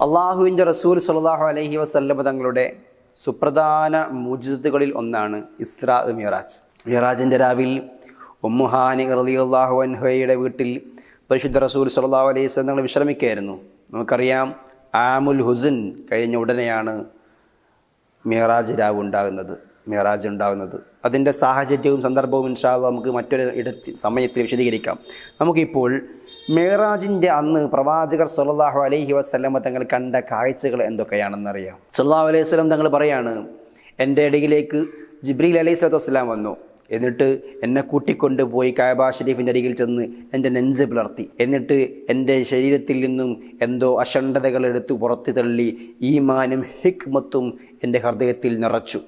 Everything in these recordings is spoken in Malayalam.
അള്ളാഹുവിന്റെ റസൂൽ സലാഹു അലഹി വസല്ലമ തങ്ങളുടെ സുപ്രധാന മുജിദുകളിൽ ഒന്നാണ് ഇസ്രാ മിറാജ്. മിറാജിന്റെ രാവിൽ ഉമ്മുഹാനി അള്ളാഹു അൻഹയുടെ വീട്ടിൽ പരിശുദ്ധ റസൂൽ സലാഹു അലൈഹി വസ്ലം തങ്ങൾ വിശ്രമിക്കുകയായിരുന്നു. നമുക്കറിയാം ആമുൽ ഹുസിൻ കഴിഞ്ഞ ഉടനെയാണ് മിറാജ് രാവ് ഉണ്ടാകുന്നത് മിറാജ് ഉണ്ടാകുന്നത്. അതിന്റെ സാഹചര്യവും സന്ദർഭവും ഇൻഷാല്ല നമുക്ക് മറ്റൊരു ഇടത്തിൽ സമയത്തിൽ വിശദീകരിക്കാം. നമുക്കിപ്പോൾ മേറാജിന്റെ അന്ന് പ്രവാചകർ സുല്ലാഹു അലൈഹി വസ്ലമ തങ്ങൾ കണ്ട കാഴ്ചകൾ എന്തൊക്കെയാണെന്നറിയാം. സുല്ലാഹു അലൈഹി വസല്ലം തങ്ങൾ പറയാണ് എന്റെ ഇടയിലേക്ക് ജിബ്രീൽ അലൈഹി സ്വലത്തു വസ്സലാം വന്നു. എന്നിട്ട് എന്നെ കൂട്ടിക്കൊണ്ട് പോയി കായബ ഷരീഫിന്റെ അരികിൽ ചെന്ന് എന്റെ നെഞ്ച് പിളർത്തി. എന്നിട്ട് എന്റെ ശരീരത്തിൽ നിന്നും എന്തോ അഷണ്ഡതകൾ എടുത്ത് പുറത്തു തള്ളി ഈമാനും ഹിക്മത്തും എന്റെ ഹൃദയത്തിൽ നിറച്ചു.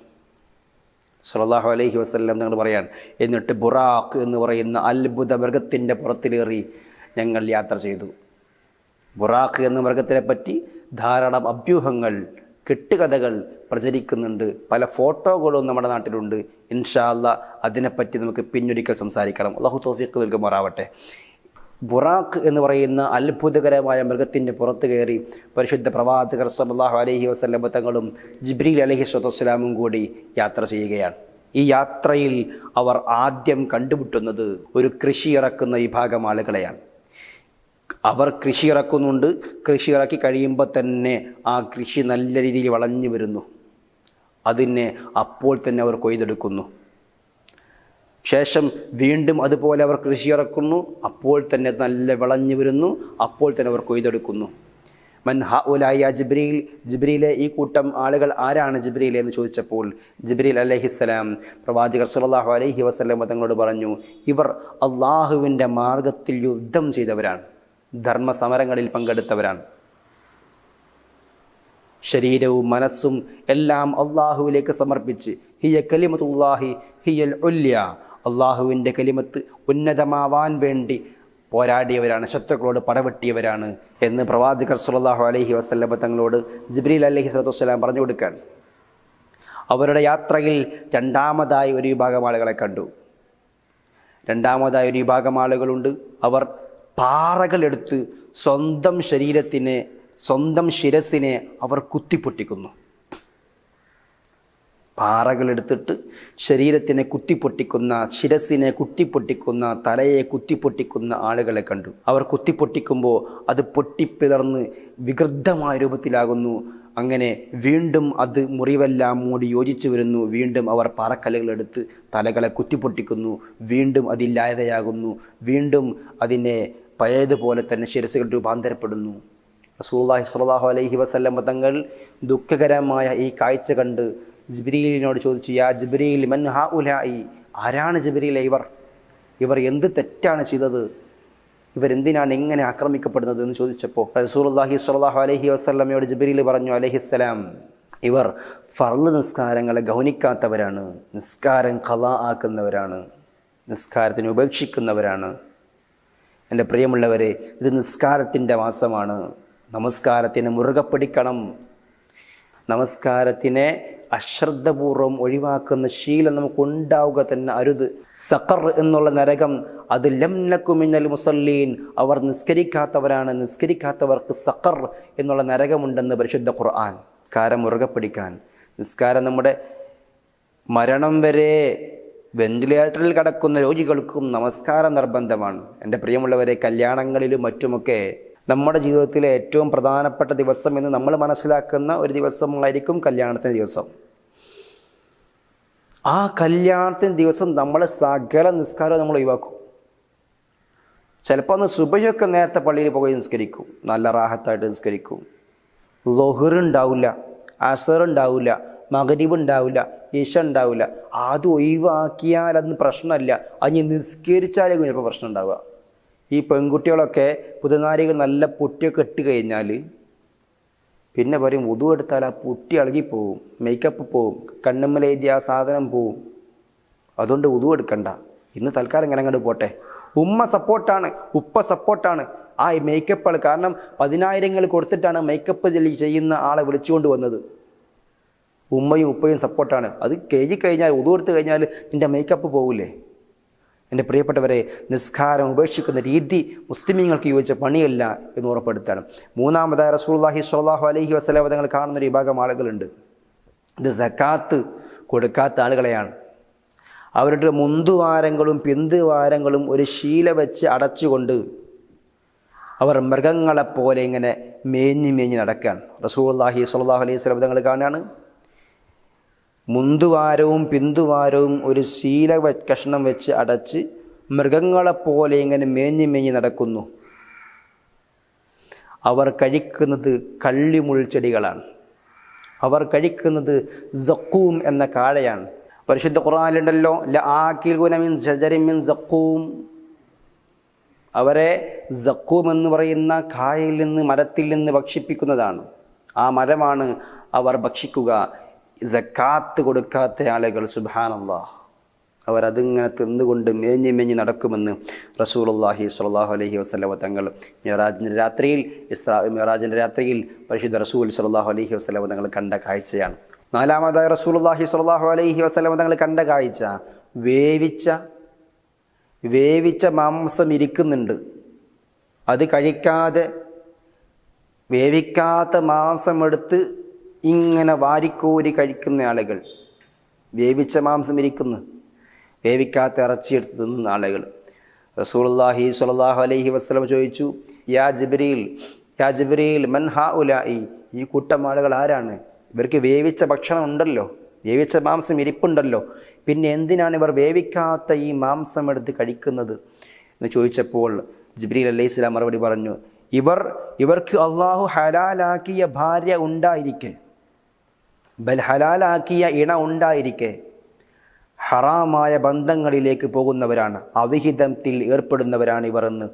സുലല്ലാഹു അലൈഹി വസ്ലം നിങ്ങൾ പറയാൻ എന്നിട്ട് ബുറാഖ് എന്ന് പറയുന്ന അത്ഭുത മൃഗത്തിന്റെ പുറത്തിലേറി ഞങ്ങൾ യാത്ര ചെയ്തു. ബുറാഖ് എന്ന മൃഗത്തിനെ പറ്റി ധാരാളം അഭ്യൂഹങ്ങൾ കെട്ടുകഥകൾ പ്രചരിക്കുന്നുണ്ട്. പല ഫോട്ടോകളും നമ്മുടെ നാട്ടിലുണ്ട്. ഇൻഷാല്ല അതിനെപ്പറ്റി നമുക്ക് പിന്നൊരിക്കൽ സംസാരിക്കണം. അള്ളാഹു തോഫിക്ക് നൽകുമാറാവട്ടെ. ബുറാഖ് എന്ന് പറയുന്ന അത്ഭുതകരമായ മൃഗത്തിന്റെ പുറത്ത് കയറി പരിശുദ്ധ പ്രവാചകർ സല്ലാഹു അലൈഹി വസ്ലം തങ്ങളും ജിബ്രീൽ അലഹി സ്വത്തസ്സലാമും കൂടി യാത്ര ചെയ്യുകയാണ്. ഈ യാത്രയിൽ അവർ ആദ്യം കണ്ടുമുട്ടുന്നത് ഒരു കൃഷി ഇറക്കുന്ന വിഭാഗം ആളുകളെയാണ്. അവർ കൃഷി ഇറക്കുന്നുണ്ട്. കൃഷി ഇറക്കി കഴിയുമ്പോൾ തന്നെ ആ കൃഷി നല്ല രീതിയിൽ വളഞ്ഞു വരുന്നു. അതിനെ അപ്പോൾ തന്നെ അവർ കൊയ്തെടുക്കുന്നു. ശേഷം വീണ്ടും അതുപോലെ അവർ കൃഷി ഇറക്കുന്നു. അപ്പോൾ തന്നെ നല്ല വിളഞ്ഞു വരുന്നു. അപ്പോൾ തന്നെ അവർ കൊയ്തെടുക്കുന്നു. മൻ ഹ ഉലായ ജിബ്രീൽ ജിബ്രീലെ ഈ കൂട്ടം ആളുകൾ ആരാണ് ജിബ്രീൽ എന്ന് ചോദിച്ചപ്പോൾ ജിബ്രീൽ അലഹിസ്സലാം പ്രവാചകർ സുല്ലാഹു അലൈഹി വസ്ലം തങ്ങളോട് പറഞ്ഞു ഇവർ അള്ളാഹുവിന്റെ മാർഗത്തിൽ യുദ്ധം ചെയ്തവരാണ്. ധർമ്മസമരങ്ങളിൽ പങ്കെടുത്തവരാണ്. ശരീരവും മനസ്സും എല്ലാം അള്ളാഹുവിലേക്ക് സമർപ്പിച്ച് ഹിയ കലിമത്തുല്ലാഹി ഹിയൽ ഉല്യ. അള്ളാഹുവിന്റെ കലിമത്ത് ഉന്നതമാവാൻ വേണ്ടി പോരാടിയവരാണ് ശത്രുക്കളോട് പടവെട്ടിയവരാണ് എന്ന് പ്രവാചകർ സുല്ലാഹു അലഹി വസ്ലബ തങ്ങളോട് ജിബ്രീൽ അലഹി സ്വലത്തു വസ്സലാം പറഞ്ഞു കൊടുക്കാൻ. അവരുടെ യാത്രയിൽ രണ്ടാമതായി ഒരു വിഭാഗം ആളുകളെ കണ്ടു. രണ്ടാമതായി ഒരു വിഭാഗം ആളുകളുണ്ട്. അവർ പാറകളെടുത്ത് സ്വന്തം ശരീരത്തിനെ സ്വന്തം ശിരസിനെ അവർ കുത്തിപ്പൊട്ടിക്കുന്നു. പാറകളെടുത്തിട്ട് ശരീരത്തിനെ കുത്തിപ്പൊട്ടിക്കുന്ന ശിരസിനെ കുത്തിപ്പൊട്ടിക്കുന്ന തലയെ കുത്തിപ്പൊട്ടിക്കുന്ന ആളുകളെ കണ്ടു. അവർ കുത്തിപ്പൊട്ടിക്കുമ്പോൾ അത് പൊട്ടിപ്പിളർന്ന് വികൃതമായ രൂപത്തിലാകുന്നു. അങ്ങനെ വീണ്ടും അത് മുറിവെല്ലാം മൂടി യോജിച്ചു വരുന്നു. വീണ്ടും അവർ പാറക്കല്ലുകളെടുത്ത് തലകളെ കുത്തിപ്പൊട്ടിക്കുന്നു. വീണ്ടും അതില്ലാതെയാകുന്നു വീണ്ടും അതിനെ പഴയതുപോലെ തന്നെ ശിരസുകൾ രൂപാന്തരപ്പെടുന്നു. റസൂല്ലാഹി സ്വല്ലല്ലാഹു അലൈഹി വസല്ലം തങ്ങൾ ദുഃഖകരമായ ഈ കാഴ്ച കണ്ട് ജിബ്രീലിനോട് ചോദിച്ചു യാ ജിബ്രീൽ മൻ ഹാ ഉലായി ആരാണ് ജിബ്രീലെ ഇവർ? ഇവർ എന്ത് തെറ്റാണ് ചെയ്തത്? ഇവരെന്തിനാണ് ഇങ്ങനെ ആക്രമിക്കപ്പെടുന്നത്? എന്ന് ചോദിച്ചപ്പോൾ റസൂലുള്ളാഹി സ്വല്ലല്ലാഹു അലഹി വസ്ലമയോട് ജിബ്രീൽ പറഞ്ഞു അലൈഹിസ്സലാം ഇവർ ഫർൾ നിസ്കാരങ്ങളെ ഗൗനിക്കാത്തവരാണ് നിസ്കാരം കലാ ആക്കുന്നവരാണ് നിസ്കാരത്തിന് ഉപേക്ഷിക്കുന്നവരാണ്. എന്റെ പ്രിയമുള്ളവരെ ഇത് നിസ്കാരത്തിന്റെ മാസമാണ്. നമസ്കാരത്തിന് മുറുകെ പിടിക്കണം. നമസ്കാരത്തിനെ അശ്രദ്ധപൂർവം ഒഴിവാക്കുന്ന ശീലം നമുക്ക് ഉണ്ടാവുക തന്നെ അരുത്. സഖർ എന്നുള്ള നരകം അത് ലംനക്കുമിന്നൽ മുസല്ലീൻ അവർ നിസ്കരിക്കാത്തവരാണ് നിസ്കരിക്കാത്തവർക്ക് സഖർ എന്നുള്ള നരകമുണ്ടെന്ന് പരിശുദ്ധ ഖുർആൻ. നിസ്കാരം മുറുകെ പിടിക്കാൻ. നിസ്കാരം നമ്മുടെ മരണം വരെ വെന്റിലേറ്ററിൽ കിടക്കുന്ന രോഗികൾക്കും നമസ്കാരം നിർബന്ധമാണ്. എന്റെ പ്രിയമുള്ളവരെ കല്യാണങ്ങളിലും മറ്റുമൊക്കെ നമ്മുടെ ജീവിതത്തിലെ ഏറ്റവും പ്രധാനപ്പെട്ട ദിവസം എന്ന് നമ്മൾ മനസ്സിലാക്കുന്ന ഒരു ദിവസമായിരിക്കും കല്യാണത്തിന്റെ ദിവസം. ആ കല്യാണത്തിന് ദിവസം നമ്മൾ സകല നിസ്കാരം നമ്മൾ ഒഴിവാക്കും. ചിലപ്പോൾ ഒന്ന് സുബയൊക്കെ നേരത്തെ പള്ളിയിൽ പോയി നിസ്കരിക്കും. നല്ല റാഹത്തായിട്ട് നിസ്കരിക്കും. ലൊഹർ ഉണ്ടാവില്ല അസർ ഉണ്ടാവില്ല മകരീബ് ഉണ്ടാവില്ല ഇഷ ഉണ്ടാവില്ല അത് ഒഴിവാക്കിയാൽ അന്ന് പ്രശ്നമല്ല അഞ്ഞ് നിസ്കരിച്ചാലേ ചിലപ്പോൾ പ്രശ്നം ഉണ്ടാവുക ഈ പെൺകുട്ടികളൊക്കെ പുതുനാരികൾ നല്ല പൊട്ടിയൊക്കെ ഇട്ട് കഴിഞ്ഞാൽ പിന്നെ പറയും ഉതു എടുത്താൽ ആ പൊട്ടി ഇളകിപ്പോവും മേക്കപ്പ് പോവും കണ്ണുമ്മലെഴുതിയ ആ സാധനം പോവും. അതുകൊണ്ട് ഉതു എടുക്കണ്ട. ഇന്ന് തൽക്കാലം ഇങ്ങനെ അങ്ങോട്ട് പോട്ടെ. ഉമ്മ സപ്പോർട്ടാണ് ഉപ്പ സപ്പോർട്ടാണ്. ആ മേക്കപ്പ് ആൾ കാരണം പതിനായിരങ്ങൾ കൊടുത്തിട്ടാണ് മേക്കപ്പ് ചെയ്യുന്ന ആളെ വിളിച്ചുകൊണ്ട് വന്നത്. ഉമ്മയും ഉപ്പയും സപ്പോർട്ടാണ്. അത് കഴുകി കഴിഞ്ഞാൽ ഉതുകൊടുത്ത് കഴിഞ്ഞാൽ നിന്റെ മേക്കപ്പ് പോകില്ലേ? എന്റെ പ്രിയപ്പെട്ടവരെ നിസ്കാരം ഉപേക്ഷിക്കുന്ന രീതി മുസ്ലിമീങ്ങൾക്ക് യോജിച്ച പണിയല്ല എന്ന് ഉറപ്പെടുത്താണ് മൂന്നാമതായി റസൂള്ളാഹി സ്വല്ലാഹു അലഹി വസ്ലാം തങ്ങൾ കാണുന്ന ഒരു വിഭാഗം ആളുകളുണ്ട്. ഇത് സക്കാത്ത് കൊടുക്കാത്ത ആളുകളെയാണ്. അവരുടെ മുന്തുവാരങ്ങളും പിന്തുവാരങ്ങളും ഒരു ശീല വെച്ച് അടച്ചുകൊണ്ട് അവർ മൃഗങ്ങളെപ്പോലെ ഇങ്ങനെ മേഞ്ഞ് മേഞ്ഞ് നടക്കുകയാണ്. റസൂള്ളാഹി സ്വല്ലാഹു അലൈഹി സ്വലം തങ്ങൾ കാണുകയാണ്. മുന്തുവാരവും പിന്തുവാരവും ഒരു ശീല കഷ്ണം വെച്ച് അടച്ച് മൃഗങ്ങളെപ്പോലെ ഇങ്ങനെ മേഞ്ഞു മേഞ്ഞ് നടക്കുന്നു. അവർ കഴിക്കുന്നത് കള്ളിമുൾ ചെടികളാണ്. അവർ കഴിക്കുന്നത് സക്കൂം എന്ന കാഴയാണ് പരിശുദ്ധ ഖുറാനിലുണ്ടല്ലോ മിൻ മിൻ അവരെ സക്കൂം എന്ന് പറയുന്ന കായയിൽ നിന്ന് മരത്തിൽ നിന്ന് ഭക്ഷിപ്പിക്കുന്നതാണ്. ആ മരമാണ് അവർ ഭക്ഷിക്കുക സക്കാത്ത് കൊടുക്കാത്ത ആളുകൾ സുബാനല്ലാഹ് അവരതിങ്ങനെ തിന്നുകൊണ്ട് മേഞ്ഞ് മേഞ്ഞ് നടക്കുമെന്ന് റസൂലുള്ളാഹി സ്വല്ലാഹു അലഹി വസ്ലമ തങ്ങൾ മിറാജിന്റെ രാത്രിയിൽ ഇസ്രാ മിറാജിന്റെ രാത്രിയിൽ പരിശുദ്ധ റസൂൽ സ്വല്ലാഹു അലഹി വസ്ലമ തങ്ങൾ കണ്ട കാഴ്ചയാണ്. നാലാമതായി റസൂലുള്ളാഹി സ്വല്ലാഹു അലഹി വസ്ലമ തങ്ങൾ കണ്ട കാഴ്ച വേവിച്ച വേവിച്ച മാംസം ഇരിക്കുന്നുണ്ട്. അത് കഴിക്കാതെ വേവിക്കാത്ത മാംസം എടുത്ത് ഇങ്ങനെ വാരിക്കോരി കഴിക്കുന്ന ആളുകൾ. വേവിച്ച മാംസം ഇരിക്കുന്നു. വേവിക്കാത്ത ഇറച്ചി എടുത്ത് തിന്നുന്ന ആളുകൾ. റസൂലുള്ളാഹി സ്വല്ലല്ലാഹു അലൈഹി വസല്ലം ചോദിച്ചു യാ ജിബ്രീൽ യാ ജിബ്രീൽ മൻ ഹാ ഉലായി ഈ കൂട്ടം ആളുകൾ ആരാണ്? ഇവർക്ക് വേവിച്ച ഭക്ഷണം ഉണ്ടല്ലോ. വേവിച്ച മാംസം ഇരിപ്പുണ്ടല്ലോ. പിന്നെ എന്തിനാണ് ഇവർ വേവിക്കാത്ത ഈ മാംസം എടുത്ത് കഴിക്കുന്നത്? എന്ന് ചോദിച്ചപ്പോൾ ജിബ്രീൽ അലൈഹി സ്വലാം മറുപടി പറഞ്ഞു ഇവർ ഇവർക്ക് അള്ളാഹു ഹലാലാക്കിയ ഭാര്യ ഉണ്ടായിരിക്കെ. ബൽ ഹലാലാക്കിയ ഇണ ഉണ്ടായിരിക്കെ. ഹറാമായ ബന്ധങ്ങളിലേക്ക് പോകുന്നവരാണ്. അവിഹിതത്തിൽ ഏർപ്പെടുന്നവരാണ് ഇവർ എന്ന്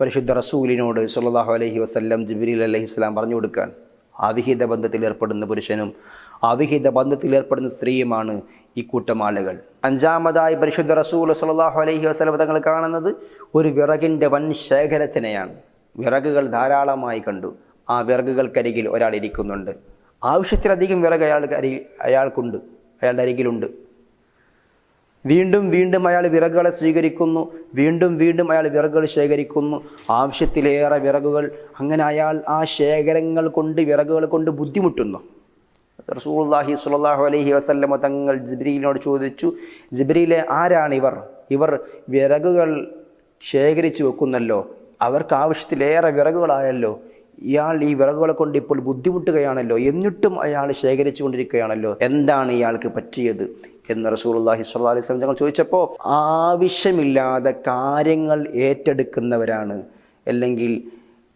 പരിശുദ്ധ റസൂലിനോട് സല്ലല്ലാഹു അലൈഹി വസല്ലം ജിബ്രീൽ അലൈഹി ഇസ്ലാം പറഞ്ഞു കൊടുക്കാൻ. അവിഹിത ബന്ധത്തിൽ ഏർപ്പെടുന്ന പുരുഷനും അവിഹിത ബന്ധത്തിൽ ഏർപ്പെടുന്ന സ്ത്രീയുമാണ് ഈ കൂട്ടം ആളുകൾ. അഞ്ചാമതായി പരിശുദ്ധ റസൂൽ സല്ലല്ലാഹു അലൈഹി വസല്ലം തങ്ങൾ കാണുന്നത് ഒരു വിറകിന്റെ വൻ ശേഖരത്തിനെയാണ്. വിറകുകൾ ധാരാളമായി കണ്ടു. ആ വിറകുകൾക്കരികിൽ ഒരാൾ ഇരിക്കുന്നുണ്ട്. ആവശ്യത്തിലധികം വിറക് അയാൾക്ക് അരി അയാൾക്കുണ്ട് അയാളുടെ അരികിലുണ്ട്. വീണ്ടും വീണ്ടും അയാൾ വിറകുകളെ സ്വീകരിക്കുന്നു വീണ്ടും വീണ്ടും അയാൾ വിറകുകൾ ശേഖരിക്കുന്നു. ആവശ്യത്തിലേറെ വിറകുകൾ അങ്ങനെ അയാൾ ആ ശേഖരങ്ങൾ കൊണ്ട് വിറകുകൾ കൊണ്ട് ബുദ്ധിമുട്ടുന്നു. റസൂള്ളാഹി സ്വല്ലല്ലാഹു അലഹി വസല്ലമ തങ്ങൾ ജിബ്രീലിനോട് ചോദിച്ചു ജിബ്രീലെ ആരാണ് ഇവർ ഇവർ വിറകുകൾ ശേഖരിച്ചു വെക്കുന്നല്ലോ അവർക്ക് ആവശ്യത്തിലേറെ വിറകുകളായല്ലോ ഇയാൾ ഈ വിറകുകളെ കൊണ്ട് ഇപ്പോൾ ബുദ്ധിമുട്ടുകയാണല്ലോ. എന്നിട്ടും അയാൾ ശേഖരിച്ചു കൊണ്ടിരിക്കുകയാണല്ലോ. എന്താണ് ഇയാൾക്ക് പറ്റിയത്? എന്ന് റസൂലുള്ളാഹി സ്വല്ലല്ലാഹു അലൈഹി വസല്ലം ഞങ്ങൾ ചോദിച്ചപ്പോൾ ആവശ്യമില്ലാതെ കാര്യങ്ങൾ ഏറ്റെടുക്കുന്നവരാണ് അല്ലെങ്കിൽ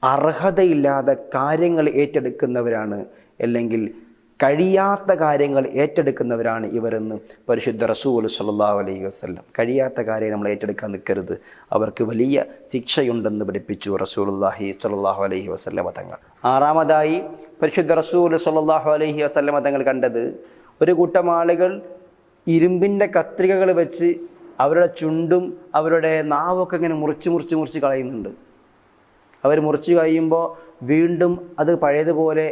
അർഹതയില്ലാതെ കാര്യങ്ങൾ ഏറ്റെടുക്കുന്നവരാണ് അല്ലെങ്കിൽ കഴിയാത്ത കാര്യങ്ങൾ ഏറ്റെടുക്കുന്നവരാണ് ഇവരെന്ന് പരിശുദ്ധ റസൂൽ സല്ലാ അലൈഹി വസ്ലം കഴിയാത്ത കാര്യം നമ്മൾ ഏറ്റെടുക്കാൻ നിൽക്കരുത്. അവർക്ക് വലിയ ശിക്ഷയുണ്ടെന്ന് പഠിപ്പിച്ചു റസൂലുള്ളാഹി സ്വല്ലല്ലാഹു അലൈഹി വസല്ലമ തങ്ങൾ. ആറാമതായി പരിശുദ്ധ റസൂൽ സല്ലാഹു അലൈഹി വസല്ലമ തങ്ങൾ കണ്ടത് ഒരു കൂട്ടം ആളുകൾ ഇരുമ്പിന്റെ കത്രികകൾ വെച്ച് അവരുടെ ചുണ്ടും അവരുടെ നാവൊക്കെ ഇങ്ങനെ മുറിച്ച് മുറിച്ച് മുറിച്ച് കളയുന്നുണ്ട്. അവർ മുറിച്ച് കഴിയുമ്പോൾ വീണ്ടും അത് പഴയതുപോലെ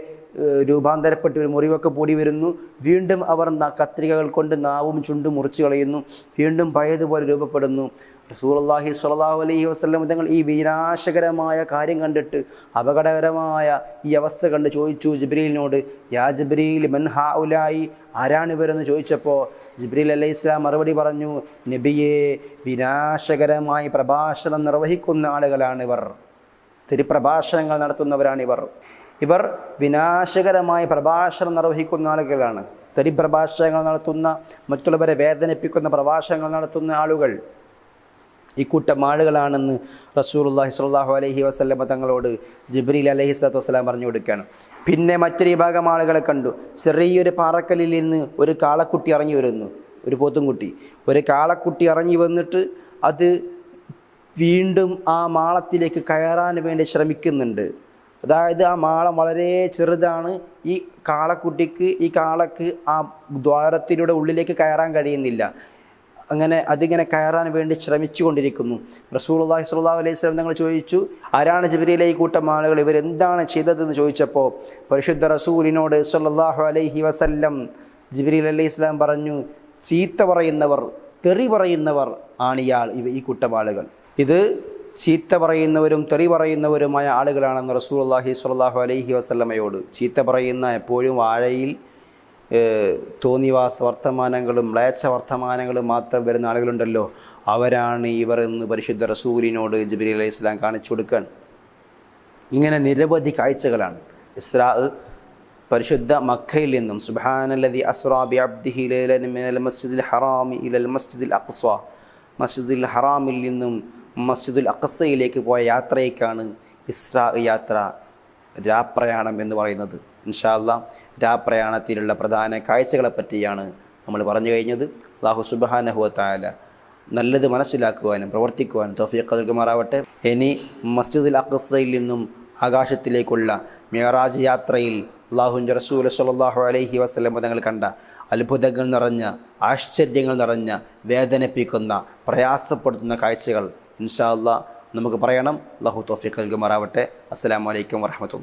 രൂപാന്തരപ്പെട്ട് ഒരു മുറിവൊക്കെ പൊടി വരുന്നു. വീണ്ടും അവർ കത്രികകൾ കൊണ്ട് നാവും ചുണ്ടും മുറിച്ച് കളയുന്നു. വീണ്ടും പഴയതുപോലെ രൂപപ്പെടുന്നു. റസൂലുള്ളാഹി സ്വല്ലല്ലാഹു അലൈഹി വസ്ലം തങ്ങൾ ഈ വിനാശകരമായ കാര്യം കണ്ടിട്ട് അപകടകരമായ ഈ അവസ്ഥ കണ്ട് ചോദിച്ചു ജിബ്രീലിനോട് യാ ജിബ്രീൽ മൻ ഹാ ആരാണ് ഇവരെന്ന് ചോദിച്ചപ്പോൾ ജിബ്രീൽ അലൈഹി ഇസ്ലാം മറുപടി പറഞ്ഞു നബിയെ വിനാശകരമായി പ്രഭാഷണം നിർവഹിക്കുന്ന ആളുകളാണ് ഇവർ. തിരുപ്രഭാഷണങ്ങൾ നടത്തുന്നവരാണിവർ ഇവർ. വിനാശകരമായ പ്രഭാഷണം നിർവഹിക്കുന്ന ആളുകളാണ്. തെരിപ്രഭാഷണങ്ങൾ നടത്തുന്ന മറ്റുള്ളവരെ വേദനിപ്പിക്കുന്ന പ്രഭാഷണങ്ങൾ നടത്തുന്ന ആളുകൾ. ഈ കൂട്ടം ആളുകളാണെന്ന് റസൂലുള്ളാഹി സ്വല്ലല്ലാഹു അലഹി വസ്ലമ തങ്ങളോട് ജിബ്രീൽ അലഹി സ്വലാത്തു വസ്സലാം പറഞ്ഞു കൊടുക്കുകയാണ്. പിന്നെ മറ്റൊരു വിഭാഗം ആളുകളെ കണ്ടു. ചെറിയൊരു പാറക്കല്ലിൽ നിന്ന് ഒരു കാളക്കുട്ടി ഇറങ്ങി വരുന്നു. ഒരു പോത്തുംകുട്ടി. ഒരു കാളക്കുട്ടി ഇറങ്ങി വന്നിട്ട് അത് വീണ്ടും ആ മാളത്തിലേക്ക് കയറാൻ വേണ്ടി ശ്രമിക്കുന്നുണ്ട്. അതായത് ആ മാളം വളരെ ചെറുതാണ്. ഈ കാളക്കുട്ടിക്ക് ഈ കാളക്ക് ആ ദ്വാരത്തിലൂടെ ഉള്ളിലേക്ക് കയറാൻ കഴിയുന്നില്ല. അങ്ങനെ അതിങ്ങനെ കയറാൻ വേണ്ടി ശ്രമിച്ചു കൊണ്ടിരിക്കുന്നു റസൂലുള്ളാഹി സ്വല്ലല്ലാഹു അലൈഹി സ്വലം ഞങ്ങൾ ചോദിച്ചു ആരാണ് ജബരിയിലെ ഈ കൂട്ടം ആളുകൾ? ഇവരെന്താണ് ചെയ്തതെന്ന് ചോദിച്ചപ്പോൾ പരിശുദ്ധ റസൂലിനോട് സ്വല്ലല്ലാഹു അലൈഹി വസല്ലം ജിബ്രീൽ അലൈഹി ഇസ്ലാം പറഞ്ഞു ചീത്ത പറയുന്നവർ തെറി പറയുന്നവർ ആണ് ഇയാൾ ഇവ ഈ കൂട്ടം ആളുകൾ. ഇത് ചീത്ത പറയുന്നവരും തെറി പറയുന്നവരുമായ ആളുകളാണെന്ന് റസൂലുള്ളാഹി സ്വല്ലല്ലാഹു അലൈഹി വസ്ലമയോട് ചീത്ത പറയുന്ന എപ്പോഴും വാഴയിൽ തോന്നിവാസ വർത്തമാനങ്ങളും മ്ലേച്ഛ വർത്തമാനങ്ങളും മാത്രം വരുന്ന ആളുകളുണ്ടല്ലോ. അവരാണ് ഇവർ എന്ന് പരിശുദ്ധ റസൂലിനോട് ജബിരി അലൈഹി സ്വലാം കാണിച്ചു കൊടുക്കാൻ. ഇങ്ങനെ നിരവധി കാഴ്ചകളാണ്. ഇസ്രാ പരിശുദ്ധ മക്കയിൽ നിന്നും സുബാനല്ലതി അസ്റാ ബി അബ്ദിഹി മിനൽ ഹറാമി ഇലൽ മസ്ജിദിൽ അഖ്സ മസ്ജിദുൽ ഹറാമിൽ നിന്നും മസ്ജിദുൽ അക്കസയിലേക്ക് പോയ യാത്രയ്ക്കാണ് ഇസ്രാ യാത്ര രാപ്രയാണം എന്ന് പറയുന്നത്. ഇൻഷാല്ല രാപ്രയാണത്തിലുള്ള പ്രധാന കാഴ്ചകളെ പറ്റിയാണ് നമ്മൾ പറഞ്ഞു കഴിഞ്ഞത്. അള്ളാഹു സുബാനഹുവത്തായ നല്ലത് മനസ്സിലാക്കുവാനും പ്രവർത്തിക്കുവാനും തൗഫീഖ് നൽകുമാറാവട്ടെ. ഇനി മസ്ജിദുൽ അക്കസയിൽ നിന്നും ആകാശത്തിലേക്കുള്ള മിയറാജ് യാത്രയിൽ അള്ളാഹുന്റെ റസൂൽ സല്ലല്ലാഹു അലൈഹി വസ്ലം തങ്ങൾ കണ്ട അത്ഭുതങ്ങൾ നിറഞ്ഞ ആശ്ചര്യങ്ങൾ നിറഞ്ഞ വേദനിപ്പിക്കുന്ന പ്രയാസപ്പെടുത്തുന്ന കാഴ്ചകൾ ഇൻഷാ അല്ലാ. നമുക്ക് പറയണം. അള്ളാഹു തോഫിക്കൽ നൽകുമാറാവട്ടെ. അസ്സാം അലൈക്കും വറഹ്മത്തുള്ളാഹി